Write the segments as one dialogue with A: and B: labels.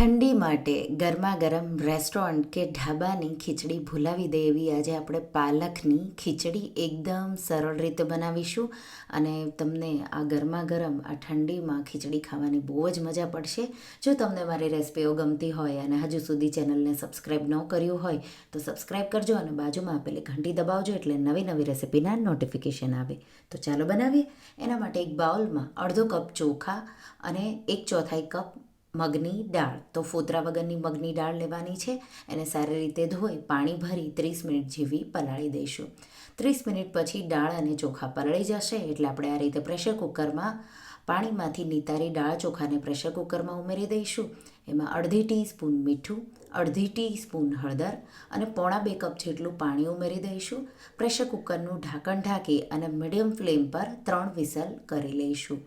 A: ઠંડી માટે ગરમા ગરમ રેસ્ટોરન્ટ કે ઢાબાની ખીચડી ભૂલાવી દે એવી આજે આપણે પાલકની ખીચડી એકદમ સરળ રીતે બનાવીશું અને તમને આ ગરમા ગરમ આ ઠંડીમાં ખીચડી ખાવાની બહુ જ મજા પડશે. જો તમને મારી રેસિપીઓ ગમતી હોય અને હજુ સુધી ચેનલને સબસ્ક્રાઈબ ન કર્યું હોય, તો સબસ્ક્રાઈબ કરજો અને બાજુમાં આપેલી ઘંટી દબાવજો એટલે નવી નવી રેસિપીના નોટિફિકેશન આવે. તો ચાલો બનાવીએ. એના માટે એક બાઉલમાં અડધો કપ ચોખા અને એક ચોથાઈ કપ મગની દાળ. તો ફોતરા વગરની મગની દાળ લેવાની છે. એને સારી રીતે ધોઈ પાણી ભરી ત્રીસ મિનિટ જેવી પલાળી દઈશું. ત્રીસ મિનિટ પછી દાળ અને ચોખા પલળી જશે. એટલે આપણે આ રીતે પ્રેશર કુકરમાં પાણીમાંથી નિતારી દાળ, ચોખાને પ્રેશર કુકરમાં ઉમેરી દઈશું. એમાં અડધી ટીસ્પૂન મીઠું, અડધી ટીસ્પૂન હળદર અને પોણા બે કપ જેટલું પાણી ઉમેરી દઈશું. પ્રેશર કુકરનું ઢાંકણ ઢાંકી અને મીડિયમ ફ્લેમ પર ત્રણ વિસલ કરી લઈશું.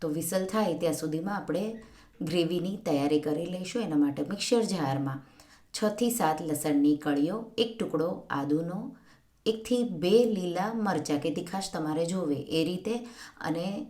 A: તો વિસલ થાય ત્યાં સુધીમાં આપણે ગ્રેવીની તૈયારી કરી લઈશું. એના માટે મિક્સર જારમાં છથી સાત લસણની કળીઓ, એક ટુકડો આદુનો, એકથી બે લીલા મરચાં કે તીખાશ તમારે જોવે એ રીતે. અને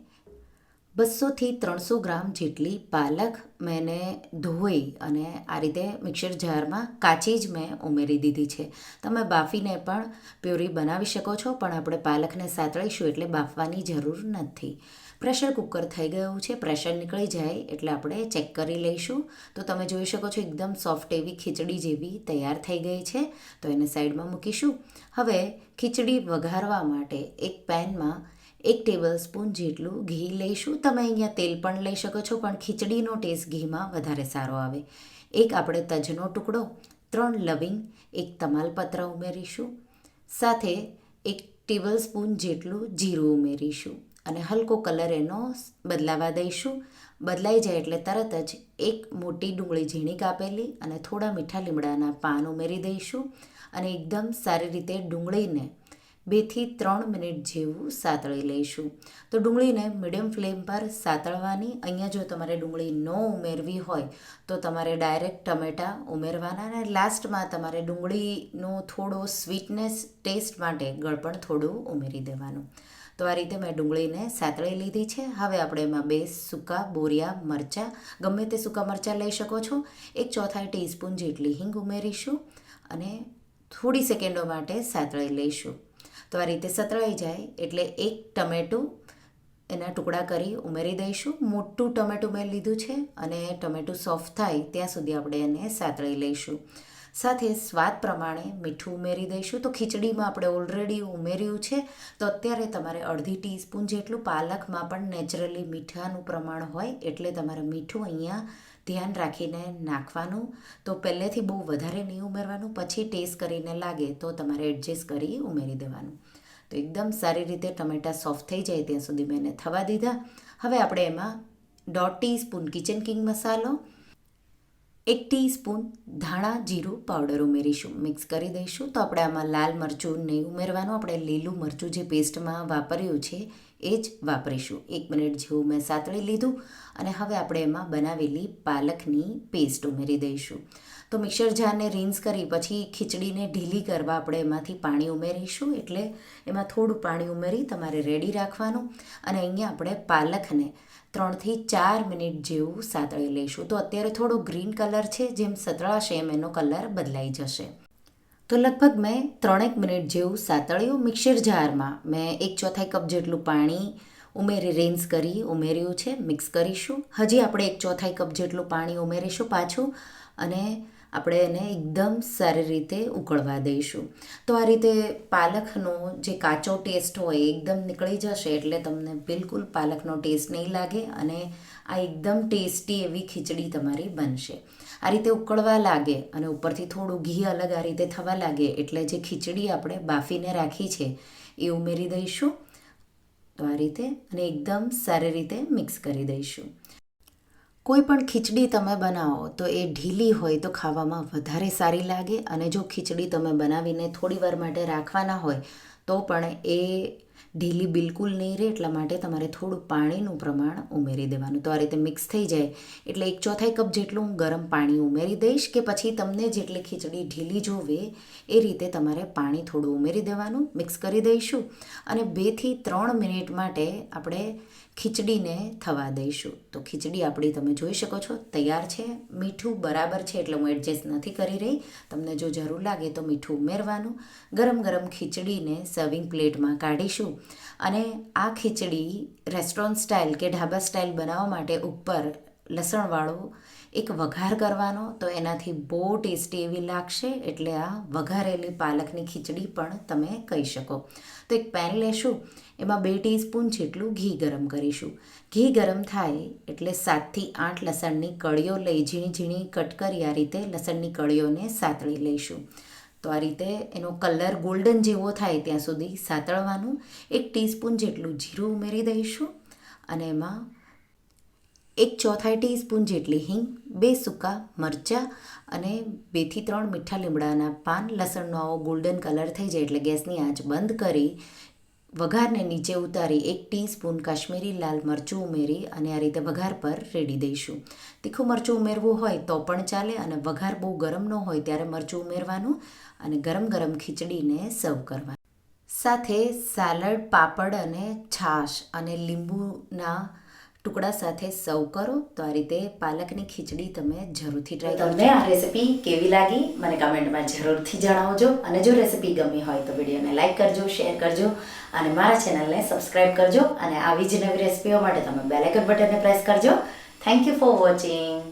A: બસોથી ત્રણસો ગ્રામ જેટલી પાલક મેં એને ધોઈ અને આ રીતે મિક્સર જારમાં કાચી જ મેં ઉમેરી દીધી છે. તમે બાફીને પણ પ્યોરી બનાવી શકો છો, પણ આપણે પાલકને સાતળીશું એટલે બાફવાની જરૂર નથી. પ્રેશર કુકર થઈ ગયું છે, પ્રેશર નીકળી જાય એટલે આપણે ચેક કરી લઈશું. તો તમે જોઈ શકો છો એકદમ સોફ્ટ એવી ખીચડી જેવી તૈયાર થઈ ગઈ છે. તો એને સાઈડમાં મૂકીશું. હવે ખીચડી વઘારવા માટે એક પેનમાં એક ટેબલ સ્પૂન જેટલું ઘી લઈશું. તમે અહીંયા તેલ પણ લઈ શકો છો, પણ ખીચડીનો ટેસ્ટ ઘીમાં વધારે સારો આવે. એક આપણે તજનો ટુકડો, ત્રણ લવિંગ, એક તમાલપત્ર ઉમેરીશું. સાથે એક ટેબલ સ્પૂન જેટલું જીરું ઉમેરીશું. અને હલકો કલર એનો બદલાવા દઈશું. બદલાઈ જાય એટલે તરત જ એક મોટી ડુંગળી ઝીણી કાપેલી અને થોડા મીઠા લીમડાના પાન ઉમેરી દઈશું અને એકદમ સારી રીતે ડુંગળીને બેથી ત્રણ મિનિટ જેવું સાતળી લઈશું. તો ડુંગળીને મીડિયમ ફ્લેમ પર સાતળવાની. અહીંયા જો તમારે ડુંગળી ન ઉમેરવી હોય તો તમારે ડાયરેક્ટ ટમેટાં ઉમેરવાના અને લાસ્ટમાં તમારે ડુંગળીનો થોડો સ્વીટનેસ ટેસ્ટ માટે ગળપણ થોડું ઉમેરી દેવાનું. તો આ રીતે મેં ડુંગળીને સાતળી લીધી છે. હવે આપણે એમાં બે સૂકા બોરિયા મરચાં, ગમે તે સૂકા મરચાં લઈ શકો છો. એક ચોથાઈ ટીસ્પૂન જેટલી હિંગ ઉમેરીશું અને થોડી સેકન્ડો માટે સાતળી લઈશું. તો આ રીતે સતળાઈ જાય એટલે એક ટમેટું એના ટુકડા કરી ઉમેરી દઈશું. મોટું ટમેટું મેં લીધું છે અને ટમેટું સોફ્ટ થાય ત્યાં સુધી આપણે એને સાતળી લઈશું. સાથે સ્વાદ પ્રમાણે મીઠું ઉમેરી દઈશું. તો ખીચડીમાં આપણે ઓલરેડી ઉમેર્યું છે. તો અત્યારે તમારે અડધી ટીસ્પૂન જેટલું પાલકમાં પણ નેચરલી મીઠાનું પ્રમાણ હોય એટલે તમારે મીઠું અહીંયા ધ્યાન રાખીને નાખવાનું. તો પહેલેથી બહુ વધારે નહીં ઉમેરવાનું, પછી ટેસ્ટ કરીને લાગે તો તમારે એડજસ્ટ કરી ઉમેરી દેવાનું. તો એકદમ સારી રીતે ટમેટાં સોફ્ટ થઈ જાય ત્યાં સુધી મેં થવા દીધા. હવે આપણે એમાં દોઢ ટીસ્પૂન કિચન કિંગ મસાલો એક ટીસ્પૂન ધાણા જીરું પાવડર ઉમેરીશું. મિક્સ કરી દઈશું. તો આપણે આમાં લાલ મરચું નહીં ઉમેરવાનું. આપણે લીલું મરચું જે પેસ્ટમાં વાપર્યું છે એ જ વાપરીશું. એક મિનિટ જેવું મેં સાતળી લીધું અને હવે આપણે એમાં બનાવેલી પાલકની પેસ્ટ ઉમેરી દઈશું. તો મિક્સર જારને રિન્સ કરી પછી ખીચડીને ઢીલી કરવા આપણે એમાંથી પાણી ઉમેરીશું. એટલે એમાં થોડું પાણી ઉમેરી તમારે રેડી રાખવાનું અને અહીંયા આપણે પાલકને ત્રણથી ચાર મિનિટ જેવું સાતળી લઈશું. તો અત્યારે થોડો ગ્રીન કલર છે, જેમ સતળાશે એમ એનો કલર બદલાઈ જશે. તો લગભગ મેં ત્રણેક મિનિટ જેવું સાતળ્યું મિક્સર જારમાં. મેં એક ચોથાઈ કપ જેટલું પાણી ઉમેરી રેન્સ કરી, ઉમેર્યું છે, મિક્સ કરીશું. હજી આપણે એક ચોથાઈ કપ જેટલું પાણી ઉમેરીશું પાછું અને આપણે એને એકદમ સારી રીતે ઉકળવા દઈશું. તો આ રીતે પાલકનો જે કાચો ટેસ્ટ હોય એકદમ નીકળી જશે એટલે તમને બિલકુલ પાલકનો ટેસ્ટ નહીં લાગે અને આ એકદમ ટેસ્ટી એવી ખીચડી તમારી બનશે. આ રીતે ઉકળવા લાગે અને ઉપરથી થોડું ઘી અલગ આ રીતે થવા લાગે એટલે જે ખીચડી આપણે બાફીને રાખી છે, એ ઉમેરી દઈશું. તો આ રીતે અને એકદમ સારી રીતે મિક્સ કરી દઈશું. કોઈ પણ ખીચડી તમે બનાવો તો એ ઢીલી હોય તો ખાવામાં વધારે સારી લાગે અને જો ખીચડી તમે બનાવીને થોડી વાર માટે રાખવાના હોય તો પણ એ ઢીલી બિલકુલ નહીં રહે એટલા માટે તમારે થોડું પાણીનું પ્રમાણ ઉમેરી દેવાનું. તો આ રીતે મિક્સ થઈ જાય. એટલે એક ચોથાઈ કપ જેટલું હું ગરમ પાણી ઉમેરી દઈશ કે પછી તમને જેટલી ખીચડી ઢીલી જોવે એ રીતે તમારે પાણી થોડું ઉમેરી દેવાનું મિક્સ કરી દઈશું. અને બેથી ત્રણ મિનિટ માટે આપણે ખીચડીને થવા દઈશું. તો ખીચડી આપણી તમે જોઈ શકો છો, તૈયાર છે. મીઠું બરાબર છે એટલે હું એડજસ્ટ નથી કરી રહી. તમને જો જરૂર લાગે તો મીઠું ઉમેરવાનું. ગરમ ગરમ ખીચડીને સર્વિંગ પ્લેટમાં કાઢીશું. અને આ ખીચડી રેસ્ટોરન્ટ સ્ટાઇલ કે ઢાબા સ્ટાઇલ બનાવવા માટે ઉપર લસણવાળો એક વઘાર કરવાનો, તો એનાથી બહુ ટેસ્ટી એવી લાગશે, એટલે આ વઘારેલી પાલકની ખીચડી પણ તમે કહી શકો. તો એક પેન લેશું, એમાં બે ટીસ્પૂન જેટલું ઘી ગરમ કરીશું. ઘી ગરમ થાય એટલે સાતથી આઠ લસણની કળીઓ લઈ ઝીણી ઝીણી કટ કરી આ રીતે લસણની કળીઓને સાતળી લઈશું. તો આ રીતે એનો કલર ગોલ્ડન જેવો થાય ત્યાં સુધી સાતળવાનું. એક ટીસ્પૂન જેટલું જીરું ઉમેરી દઈશું અને એમાં એક ચોથાઈ ટીસ્પૂન જેટલી હિંગ, બે સૂકા મરચાં અને બેથી ત્રણ મીઠા લીમડાના પાન. લસણનો આવો ગોલ્ડન કલર થઈ જાય એટલે ગેસની આંચ બંધ કરી વઘારને નીચે ઉતારી એક ટીસ્પૂન કાશ્મીરી લાલ મરચું ઉમેરી અને આ રીતે વઘાર પર રેડી દઈશું. તીખું મરચું ઉમેરવું હોય તો પણ ચાલે અને વઘાર બહુ ગરમ ન હોય ત્યારે મરચું ઉમેરવાનું અને ગરમ ગરમ ખીચડીને સર્વ કરવાનું. સાથે સાલડ પાપડ અને છાશ અને લીંબુના ટુકડા સાથે સર્વ કરો તો આ રીતે પાલકની ખીચડી તમે જરૂરથી ટ્રાય કરો તમને આ રેસિપી કેવી લાગી? મને કમેન્ટમાં જરૂરથી જણાવજો. અને જો રેસિપી ગમી હોય તો વિડીયોને લાઈક કરજો શેર કરજો અને મારા ચેનલને સબસ્ક્રાઈબ કરજો અને આવી જ નવી રેસિપીઓ માટે તમે બેલ આઇકન બટનને પ્રેસ કરજો. Thank you for watching